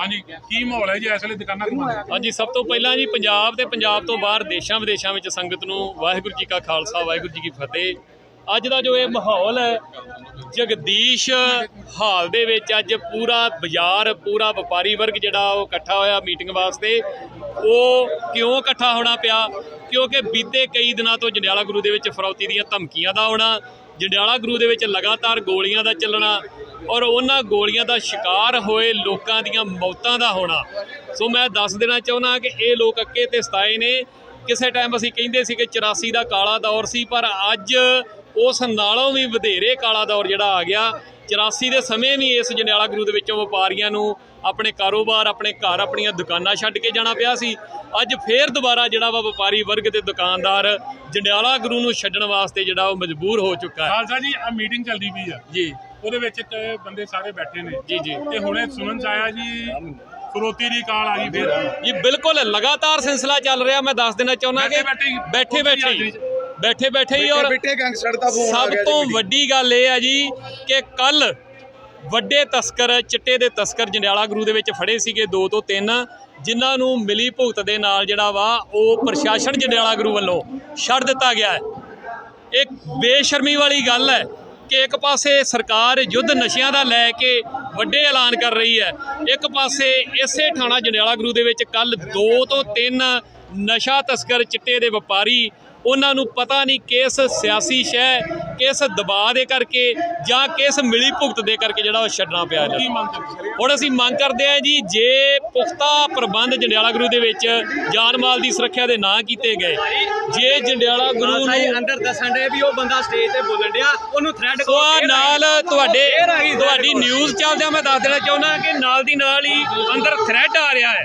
ਹਾਂਜੀ ਕੀ ਮਾਹੌਲ ਹੈ ਜੀ ਇਸ ਵੇਲੇ ਦੁਕਾਨਾਂ ਤੇ? ਬੰਦ ਹਾਂਜੀ ਸਭ ਤੋਂ ਪਹਿਲਾਂ ਜੀ ਪੰਜਾਬ ਤੇ ਪੰਜਾਬ ਤੋਂ ਬਾਹਰ ਦੇਸ਼ਾਂ ਵਿਦੇਸ਼ਾਂ ਵਿੱਚ ਸੰਗਤ ਨੂੰ ਵਾਹਿਗੁਰੂ ਜੀ ਕਾ ਖਾਲਸਾ ਵਾਹਿਗੁਰੂ ਜੀ ਕੀ ਫਤਿਹ। ਅੱਜ ਦਾ ਜੋ ਇਹ ਮਾਹੌਲ ਹੈ ਜਗਦੀਸ਼ ਹਾਲ ਦੇ ਵਿੱਚ ਅੱਜ ਪੂਰਾ ਬਾਜ਼ਾਰ ਪੂਰਾ ਵਪਾਰੀ ਵਰਗ ਜਿਹੜਾ ਉਹ ਇਕੱਠਾ ਹੋਇਆ ਮੀਟਿੰਗ ਵਾਸਤੇ। ਉਹ ਕਿਉਂ ਇਕੱਠਾ ਹੋਣਾ ਪਿਆ? ਕਿਉਂਕਿ ਬੀਤੇ ਕਈ ਦਿਨਾਂ ਤੋਂ ਜੰਡਿਆਲਾ ਗੁਰੂ ਦੇ ਵਿੱਚ ਫਰੌਤੀ ਦੀਆਂ ਧਮਕੀਆਂ ਦਾ ਆਉਣਾ ਜੰਡਿਆਲਾ ਗੁਰੂ ਦੇ ਵਿੱਚ ਲਗਾਤਾਰ ਗੋਲੀਆਂ ਦਾ ਚੱਲਣਾ ਔਰ ਉਹਨਾਂ ਗੋਲੀਆਂ ਦਾ ਸ਼ਿਕਾਰ ਹੋਏ ਲੋਕਾਂ ਦੀਆਂ ਮੌਤਾਂ ਦਾ ਹੋਣਾ। ਸੋ ਮੈਂ ਦੱਸ ਦੇਣਾ ਚਾਹੁੰਦਾ ਕਿ ਇਹ ਲੋਕ ਅੱਕੇ ਤੇ ਸਤਾਏ ਨੇ। ਕਿਸੇ ਟਾਈਮ ਅਸੀਂ ਕਹਿੰਦੇ ਸੀ ਕਿ 84 ਦਾ ਕਾਲਾ ਦੌਰ ਸੀ, ਪਰ ਅੱਜ ਉਸ ਨਾਲੋਂ ਵੀ ਵਧੇਰੇ ਕਾਲਾ ਦੌਰ ਜਿਹੜਾ ਆ ਗਿਆ। 84 ਦੇ ਸਮੇਂ ਵੀ ਇਸ ਜੰਡਿਆਲਾ ਗੁਰੂ ਦੇ ਵਿੱਚੋਂ ਵਪਾਰੀਆਂ ਨੂੰ ਆਪਣੇ ਕਾਰੋਬਾਰ ਆਪਣੇ ਘਰ ਆਪਣੀਆਂ ਦੁਕਾਨਾਂ ਛੱਡ ਕੇ ਜਾਣਾ ਪਿਆ ਸੀ। ਅੱਜ ਫੇਰ ਦੁਬਾਰਾ ਜਿਹੜਾ ਵਾ ਵਪਾਰੀ ਵਰਗ ਤੇ ਦੁਕਾਨਦਾਰ ਜੰਡਿਆਲਾ ਗੁਰੂ ਨੂੰ ਛੱਡਣ ਵਾਸਤੇ ਜਿਹੜਾ ਉਹ ਮਜਬੂਰ ਹੋ ਚੁੱਕਾ ਹੈ। ਖਾਲਸਾ ਜੀ ਆ ਮੀਟਿੰਗ ਚੱਲਦੀ ਪਈ ਆ। ਜੀ। ਉਹਦੇ ਵਿੱਚ ਤੇ ਬੰਦੇ ਸਾਰੇ ਬੈਠੇ ਨੇ। ਜੀ ਜੀ। ਤੇ ਹੁਣੇ ਸੁਣਨ ਚ ਆਇਆ ਜੀ ਫਰੋਤੀ ਦੀ ਕਾਲ ਆ ਗਈ। ਫਿਰ ਜੀ ਬਿਲਕੁਲ ਲਗਾਤਾਰ ਸਿਲਸਿਲਾ ਚੱਲ ਰਿਹਾ। ਮੈਂ ਦੱਸ ਦੇਣਾ ਚਾਹੁੰਦਾ ਕਿ ਬੈਠੇ ਬੈਠੇ ਬੈਠੇ ਬੈਠੇ ਹੀ ਔਰ ਬਿੱਟੇ ਗੈਂਗਸਟਰ ਦਾ ਫੋਨ ਆ ਸਭ ਗਿਆ ਤੋਂ ਵੱਡੀ। ਵੱਡੀ ਗੱਲ ਇਹ ਆ ਜੀ ਕਿ ਕੱਲ ਵੱਡੇ ਤਸਕਰ ਚਿੱਟੇ ਦੇ ਤਸਕਰ ਜੰਡਿਆਲਾ ਗੁਰੂ ਦੇ ਵਿੱਚ ਫੜੇ ਸੀਗੇ ਦੋ ਤੋਂ ਤਿੰਨ ਜਿਨ੍ਹਾਂ ਨੂੰ ਮਿਲੀ ਭੁਗਤ ਦੇ ਨਾਲ ਜਿਹੜਾ ਵਾ ਉਹ ਪ੍ਰਸ਼ਾਸਨ ਜੰਡਿਆਲਾ ਗੁਰੂ ਵੱਲੋਂ ਛੱਡ ਦਿੱਤਾ ਗਿਆ ਹੈ ਇੱਕ ਬੇਸ਼ਰਮੀ ਵਾਲੀ ਗੱਲ ਹੈ ਕਿ ਇੱਕ ਪਾਸੇ ਸਰਕਾਰ ਯੁੱਧ ਨਸ਼ਿਆਂ ਦਾ ਲੈ ਕੇ ਵੱਡੇ ਐਲਾਨ ਕਰ ਰਹੀ ਹੈ ਇੱਕ ਪਾਸੇ ਇਸੇ ਥਾਣਾ ਜੰਡਿਆਲਾ ਗੁਰੂ ਦੇ ਵਿੱਚ ਕੱਲ ਦੋ ਤੋਂ ਤਿੰਨ ਨਸ਼ਾ ਤਸਕਰ ਚਿੱਟੇ ਦੇ ਵਪਾਰੀ ਉਹਨਾਂ ਨੂੰ ਪਤਾ ਨਹੀਂ ਕਿਸ ਸਿਆਸੀ ਸ਼ੈ ਕਿਸ ਦਬਾਅ ਦੇ ਕਰਕੇ ਜਾਂ ਕਿਸ ਮਿਲੀ ਭੁਗਤ ਦੇ ਕਰਕੇ ਜਿਹੜਾ ਉਹ ਛੱਡਣਾ ਪਿਆ ਕੀ ਜੀ ਮੰਗ ਕਰਦੇ ਹੁਣ ਅਸੀਂ ਮੰਗ ਕਰਦੇ ਹਾਂ ਜੀ ਜੇ ਪੁਖਤਾ ਪ੍ਰਬੰਧ ਜੰਡਿਆਲਾ ਗੁਰੂ ਦੇ ਵਿੱਚ ਜਾਨ ਮਾਲ ਦੀ ਸੁਰੱਖਿਆ ਦੇ ਨਾ ਕੀਤੇ ਗਏ ਜੇ ਜੰਡਿਆਲਾ ਗੁਰੂ ਨੂੰ ਅੰਦਰ ਦੱਸਣ ਦੇ ਵੀ ਉਹ ਬੰਦਾ ਸਟੇਜ ਤੇ ਬੋਲਣ ਡਿਆ ਉਹਨੂੰ ਥ੍ਰੈਡ ਆਹ ਨਾਲ ਤੁਹਾਡੇ ਤੁਹਾਡੀ ਨਿਊਜ਼ ਚੱਲਦਿਆਂ ਮੈਂ ਦੱਸ ਦੇਣਾ ਚਾਹੁੰਦਾ ਕਿ ਨਾਲ ਦੀ ਨਾਲ ਹੀ ਅੰਦਰ ਥ੍ਰੈਡ ਆ ਰਿਹਾ ਹੈ।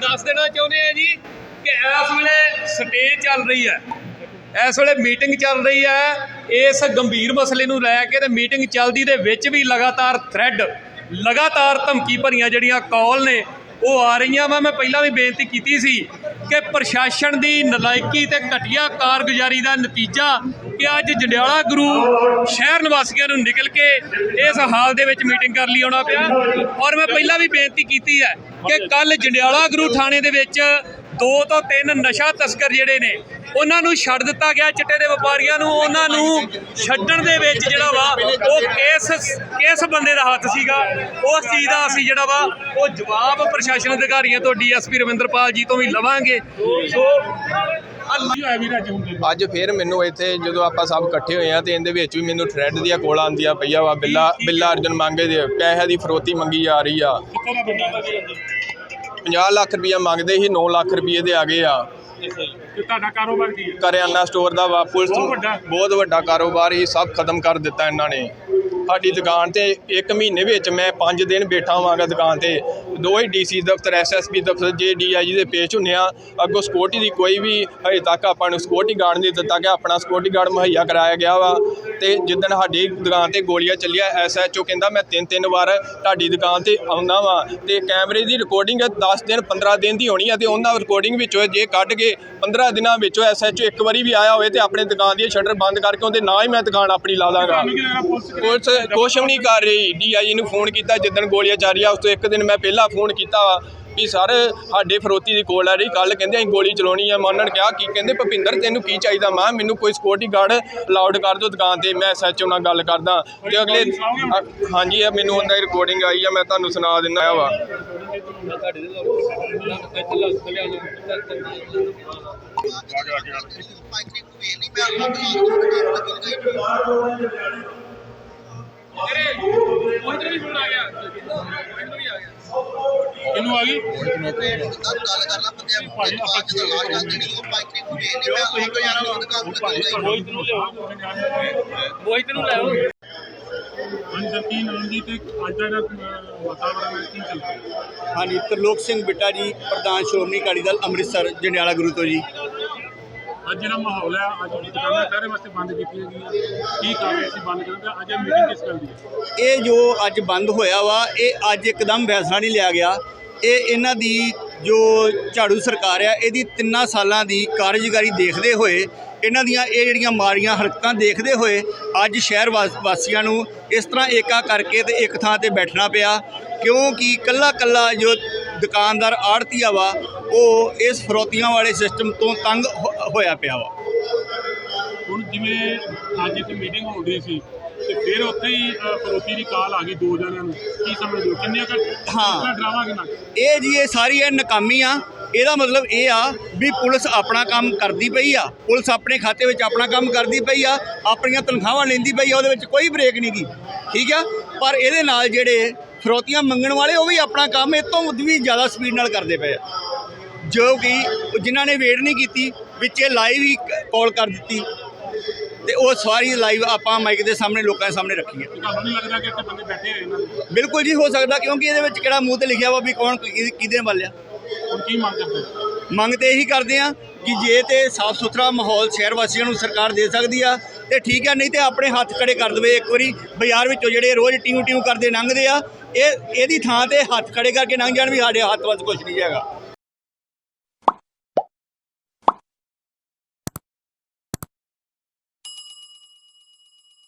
ਦੱਸ ਦੇਣਾ ਚਾਹੁੰਦੇ ਆ ਜੀ ਕਿ ਇਸ ਵੇਲੇ ਸਟੇਜ ਚੱਲ ਰਹੀ ਹੈ। ਇਸ ਵੇਲੇ ਮੀਟਿੰਗ ਚੱਲ ਰਹੀ ਹੈ। ਇਸ ਗੰਭੀਰ ਮਸਲੇ ਨੂੰ ਲੈ ਕੇ ਤੇ ਮੀਟਿੰਗ ਚੱਲਦੀ ਦੇ ਵਿੱਚ ਵੀ ਲਗਾਤਾਰ ਥ੍ਰੈਡ ਲਗਾਤਾਰ ਧਮਕੀ ਭਰੀਆਂ ਜਿਹੜੀਆਂ ਕਾਲ ਨੇ, ਉਹ ਆ ਰਹੀਆਂ ਵਾ। ਮੈਂ ਪਹਿਲਾਂ ਵੀ ਬੇਨਤੀ ਕੀਤੀ ਸੀ ਕਿ ਪ੍ਰਸ਼ਾਸਨ ਦੀ ਨਲਾਇਕੀ ਤੇ ਘਟੀਆ ਕਾਰਗੁਜ਼ਾਰੀ ਦਾ ਨਤੀਜਾ ਕਿ ਅੱਜ ਜੰਡਿਆਲਾ ਗੁਰੂ ਸ਼ਹਿਰ ਨਿਵਾਸੀਆਂ ਨੂੰ ਨਿਕਲ ਕੇ ਇਸ ਹਾਲ ਦੇ ਵਿੱਚ ਮੀਟਿੰਗ ਕਰ ਲਈ ਆਉਣਾ ਪਿਆ। ਔਰ ਮੈਂ ਪਹਿਲਾਂ ਵੀ ਬੇਨਤੀ ਕੀਤੀ ਹੈ ਕਿ ਕੱਲ ਜੰਡਿਆਲਾ ਗੁਰੂ ਥਾਣੇ ਦੇ ਵਿੱਚ ਦੋ ਤੋਂ ਤਿੰਨ ਨਸ਼ਾ ਤਸਕਰ ਜਿਹੜੇ ਨੇ, ਉਹਨਾਂ ਨੂੰ ਛੱਡ ਦਿੱਤਾ ਗਿਆ ਚਿੱਟੇ ਦੇ ਵਪਾਰੀਆਂ ਨੂੰ, ਉਹਨਾਂ ਨੂੰ ਛੱਡਣ ਦੇ ਵਿੱਚ ਜਿਹੜਾ ਵਾ, ਉਹ ਕੇਸ, ਕਿਸ ਬੰਦੇ ਦਾ ਹੱਥ ਸੀਗਾ। ਉਸ ਚੀਜ਼ ਦਾ ਅਸੀਂ ਜਿਹੜਾ ਵਾ, ਉਹ ਜਵਾਬ ਪ੍ਰਸ਼ਾਸਨ ਅਧਿਕਾਰੀਆਂ ਤੋਂ ਡੀਐਸਪੀ ਰਵਿੰਦਰਪਾਲ ਜੀ ਤੋਂ ਵੀ ਲਵਾਂਗੇ। ਸੋ ਅੱਜ ਫੇਰ ਮੈਨੂੰ ਇੱਥੇ ਜਦੋਂ ਆਪਾਂ ਸਭ ਇਕੱਠੇ ਹੋਏ ਆ ਤੇ ਇਹਦੇ ਵਿੱਚ ਵੀ ਮੈਨੂੰ ਥ੍ਰੈਡ ਦੀਆਂ ਕੋਲਾਂ ਆਉਂਦੀਆਂ ਪਈਆ ਵਾ ਬਿੱਲਾ ਬਿੱਲਾ ਅਰਜਨ ਮੰਗੇ ਦੇ ਪੈਸੇ ਦੀ ਫਰੋਤੀ ਮੰਗੀ ਜਾ ਰਹੀ ਆ। ਕਿੱਥੋਂ ਦਾ ਬੰਦਾ ਹੈ 50 ਲੱਖ ਰੁਪਈਆ ਮੰਗਦੇ ਸੀ 9 ਲੱਖ ਰੁਪਈਏ ਦੇ ਆ ਗਏ ਆ। ਤੇ ਤੁਹਾਡਾ ਕਾਰੋਬਾਰ ਕੀ ਹੈ? ਕਰਿਆਨਾ ਸਟੋਰ ਦਾ ਵਾ ਪੁਲਿਸ ਬਹੁਤ ਵੱਡਾ। ਬਹੁਤ ਵੱਡਾ ਕਾਰੋਬਾਰ ਹੀ ਸਭ ਖਤਮ ਕਰ ਦਿੱਤਾ ਇਹਨਾਂ ਨੇ। ਸਾਡੀ ਦੁਕਾਨ ਤੇ ਇੱਕ ਮਹੀਨੇ ਵਿੱਚ ਮੈਂ 5 ਦਿਨ ਬੈਠਾ ਹੋਵਾਂਗਾ ਦੁਕਾਨ ਤੇ। ਦੋ ਹੀ ਡੀਸੀ ਦਫ਼ਤਰ ਐਸਐਸਪੀ ਦਫ਼ਤਰ ਜੇ ਡੀਆਈਜੀ ਦੇ ਪੇਸ਼ ਹੁੰਨੇ ਆ ਅੱਗੋਂ ਸਿਕਿਉਰਟੀ ਦੀ ਕੋਈ ਵੀ ਹਜੇ ਤੱਕ ਆਪਾਂ ਨੂੰ ਸਿਕਿਉਰਟੀ ਗਾਰਡ ਨਹੀਂ ਦਿੱਤਾ ਗਿਆ ਆਪਣਾ ਸਿਕਿਉਰਟੀ ਗਾਰਡ ਮੁਹੱਈਆ ਕਰਾਇਆ ਗਿਆ ਵਾ। ਤੇ ਜਿੱਦਣ ਸਾਡੀ ਦੁਕਾਨ ਤੇ ਗੋਲੀਆਂ ਚੱਲੀਆਂ ਐਸਐਚਓ ਕਹਿੰਦਾ ਮੈਂ ਤਿੰਨ ਤਿੰਨ ਵਾਰ ਤੁਹਾਡੀ ਦੁਕਾਨ ਤੇ ਆਉਂਦਾ ਵਾਂ। ਤੇ ਕੈਮਰੇ ਦੀ ਰਿਕਾਰਡਿੰਗ 10 ਦਿਨ 15 ਦਿਨ ਦੀ ਹੋਣੀ ਆ ਤੇ ਉਹਨਾਂ ਰਿਕਾਰਡਿੰਗ ਵਿੱਚੋਂ ਜੇ ਕੱਢ ਕੇ 15 ਦਿਨਾਂ ਵਿੱਚੋਂ ਐਸਐਚਓ ਇੱਕ ਵਾਰੀ ਵੀ ਆਇਆ ਹੋਵੇ ਤੇ ਆਪਣੇ ਦੁਕਾਨ ਦੀ ਸ਼ਟਰ ਬੰਦ ਕਰਕੇ ਉਹਦੇ ਨਾਲ ਹੀ ਮੈਂ ਦੁਕਾਨ ਆਪਣੀ ਲਾ ਦਾਂਗਾ। ਪੁਲਿਸ ਕੁਛ ਵੀ ਨਹੀਂ ਕਰ ਰਹੀ। ਡੀਆਈ ਨੂੰ ਫੋਨ ਕੀਤਾ ਜਿੱਦਣ ਗੋਲੀਆਂ ਚੱਲ ਰਹੀਆਂ ਉਸ ਤੋਂ ਇੱਕ ਦਿਨ ਮੈਂ ਪਹਿਲਾਂ ਫੋਨ ਕੀਤਾ ਵਾ ਵੀ ਸਰ ਸਾਡੇ ਫਰੋਤੀ ਦੀ ਕੋਲ ਆ ਰਹੀ ਕੱਲ ਕਹਿੰਦੇ ਅਸੀਂ ਗੋਲੀ ਚਲਾਉਣੀ ਆ ਮੈਂ ਉਹਨਾਂ ਨੇ ਕਿਹਾ ਕੀ ਕਹਿੰਦੇ ਭਪਿੰਦਰ ਤੈਨੂੰ ਕੀ ਚਾਹੀਦਾ ਮੈਂ? ਮੈਨੂੰ ਕੋਈ ਸਿਕਿਉਰਿਟੀ ਗਾਰਡ ਅਲਾਉਡ ਕਰ ਦਿਓ ਦੁਕਾਨ ਤੇ ਮੈਂ ਐਸਐਚਓ ਨਾਲ ਗੱਲ ਕਰਦਾ। ਤੇ ਅਗਲੇ ਹਾਂਜੀ ਇਹ ਮੈਨੂੰ ਉਹਨਾਂ ਦੀ ਰਿਕਾਰਡਿੰਗ ਆਈ ਆ ਮੈਂ ਤੁਹਾਨੂੰ ਸੁਣਾ ਦਿੰਦਾ ਵਾ। ਕਿਹਨੂੰ ਆ ਗਈ ਭਾਜੀ ਆਪਾਂ ਮੋਹਿਤ ਨੂੰ ਲਿਆਓ ਮੋਹਿਤ ਨੂੰ ਲਿਆਓ ਹਾਂਜੀ ਸਰ ਨਾਮ ਜੀ ਤੇ ਅੱਜ ਦਾ ਜਿਹੜਾ ਕੀ ਚੱਲ ਰਿਹਾ ਹਾਂਜੀ, ਤਰਲੋਕ ਸਿੰਘ ਬਿੱਟਾ ਜੀ, ਪ੍ਰਧਾਨ ਸ਼੍ਰੋਮਣੀ ਅਕਾਲੀ ਦਲ ਅੰਮ੍ਰਿਤਸਰ, ਜੰਡਿਆਲਾ ਗੁਰੂ ਤੋਂ ਜੀ। ਅੱਜ ਜਿਹੜਾ ਮਾਹੌਲ ਹੈ ਅੱਜ ਦੁਕਾਨਾਂ ਸਾਰੇ ਵਾਸਤੇ ਬੰਦ ਕੀਤੀਆਂ ਗਈਆਂ। ਕੀ ਕਾਰਨ ਸੀ ਬੰਦ ਕਰਨ ਦਾ? ਅੱਜ ਇਹ ਮੀਟਿੰਗ ਕਿਸ ਗੱਲ ਦੀ ਇਹ ਜੋ ਅੱਜ ਬੰਦ ਹੋਇਆ ਵਾ, ਇਹ ਅੱਜ ਇੱਕਦਮ ਫੈਸਲਾ ਨਹੀਂ ਲਿਆ ਗਿਆ। ਇਹ ਇਹਨਾਂ ਦੀ ਜੋ ਝਾੜੂ ਸਰਕਾਰ ਆ, ਇਹਦੀ ਤਿੰਨਾਂ ਸਾਲਾਂ ਦੀ ਕਾਰਜਕਾਰੀ ਦੇਖਦੇ ਹੋਏ, ਇਹਨਾਂ ਦੀਆਂ ਇਹ ਜਿਹੜੀਆਂ ਮਾਰੀਆਂ ਹਰਕਤਾਂ ਦੇਖਦੇ ਹੋਏ ਅੱਜ ਸ਼ਹਿਰ ਵਾਸ- ਵਾਸੀਆਂ ਨੂੰ ਇਸ ਤਰ੍ਹਾਂ ਏਕਾ ਕਰਕੇ ਤੇ ਇੱਕ ਥਾਂ ਤੇ ਬੈਠਣਾ ਪਿਆ। ਕਿਉਂਕਿ ਕੱਲਾ ਕੱਲਾ ਜੋ ਦੁਕਾਨਦਾਰ ਆੜਤੀਆ ਵਾ ਉਹ ਇਸ ਫਰੋਤੀਆਂ ਵਾਲੇ ਸਿਸਟਮ ਤੋਂ ਤੰਗ ਹੋਇਆ ਪਿਆ ਵਾ। ਹੁਣ ਜਿਵੇਂ ਅੱਜ ਇੱਕ ਮੀਟਿੰਗ ਹੋ ਰਹੀ ਸੀ ਤੇ ਫਿਰ ਉੱਥੇ ਹੀ ਫਰੋਤੀ ਦੀ ਕਾਲ ਆ ਗਈ ਦੋ ਜਣਿਆਂ ਨੂੰ। ਕੀ ਸਮਝਦੇ ਹੋ? ਕਿੰਨੇ ਕੁ ਹਾਂ। ਡਰਾਵਾ ਕਿੰਨਾ? ਇਹ ਜੀ ਇਹ ਸਾਰੀ ਇਹ ਨਾਕਾਮੀ ਆ। ਇਹਦਾ ਮਤਲਬ ਇਹ ਆ ਵੀ ਪੁਲਿਸ ਆਪਣਾ ਕੰਮ ਕਰਦੀ ਪਈ ਆ। ਪੁਲਿਸ ਆਪਣੇ ਖਾਤੇ ਵਿੱਚ ਆਪਣਾ ਕੰਮ ਕਰਦੀ ਪਈ ਆ। ਆਪਣੀਆਂ ਤਨਖਾਹਾਂ ਲੈਂਦੀ ਪਈ ਆ ਉਹਦੇ ਵਿੱਚ ਕੋਈ ਬ੍ਰੇਕ ਨਹੀਂ ਗੀ। ਠੀਕ ਆ? ਪਰ ਇਹਦੇ ਨਾਲ ਜਿਹੜੇ ਫਰੋਤੀਆਂ ਮੰਗਣ ਵਾਲੇ ਉਹ ਵੀ ਆਪਣਾ ਕੰਮ ਇਹ ਤੋਂ ਵੀ ਜ਼ਿਆਦਾ ਸਪੀਡ ਨਾਲ ਕਰਦੇ ਪਏ ਆ। ਜੋ ਕਿ ਜਿਨ੍ਹਾਂ ਨੇ ਵੇਟ ਨਹੀਂ ਕੀਤੀ ਵਿੱਚੇ ਲਾਈਵ ਹੀ ਕਾਲ ਕਰ ਦਿੱਤੀ ਤੇ ਉਹ ਸਾਰੀ ਲਾਈਵ ਆਪਾਂ ਮਾਈਕ ਦੇ ਸਾਹਮਣੇ ਲੋਕਾਂ ਦੇ ਸਾਹਮਣੇ ਰੱਖੀ ਹੈ ਤੁਹਾਨੂੰ ਨਹੀਂ ਲੱਗਦਾ ਕਿ ਇੱਥੇ ਬੰਦੇ ਬੈਠੇ ਹੋਏ ਇਹਨਾਂ ਦੇ ਬਿਲਕੁਲ ਜੀ ਹੋ ਸਕਦਾ ਕਿਉਂਕਿ ਇਹਦੇ ਵਿੱਚ ਕਿਹੜਾ ਮੂੰਹ ਤੇ ਲਿਖਿਆ ਵਾ ਵੀ ਕੌਣ ਕਿਹਦੇ ਵੱਲ ਆ। ਹੁਣ ਕੀ ਮੰਗ ਕਰਦੇ? ਹੋ? ਮੰਗ ਤੇ ਇਹੀ ਕਰਦੇ ਆ ਕਿ ਜੇ ਤੇ ਸਾਫ਼ ਸੁਥਰਾ ਮਾਹੌਲ ਸ਼ਹਿਰ ਵਾਸੀਆਂ ਨੂੰ ਸਰਕਾਰ ਦੇ ਸਕਦੀ ਆ, ਤੇ ਠੀਕ ਆ, ਨਹੀਂ ਤੇ ਆਪਣੇ ਹੱਥ ਖੜੇ ਕਰ ਦੇਵੇ ਇੱਕ ਵਾਰੀ, ਬਾਜ਼ਾਰ ਵਿੱਚੋਂ ਜਿਹੜੇ ਰੋਜ਼ ਟਿਊ ਟਿਊ ਕਰਦੇ ਲੰਘਦੇ ਆ, ਇਹ, ਇਹਦੀ ਥਾਂ ਤੇ ਹੱਥ ਖੜੇ ਕਰਕੇ ਲੰਘ ਜਾਣ ਵੀ ਸਾਡੇ ਹੱਥ ਵੱਸ ਕੁਝ ਨਹੀਂ ਹੈਗਾ।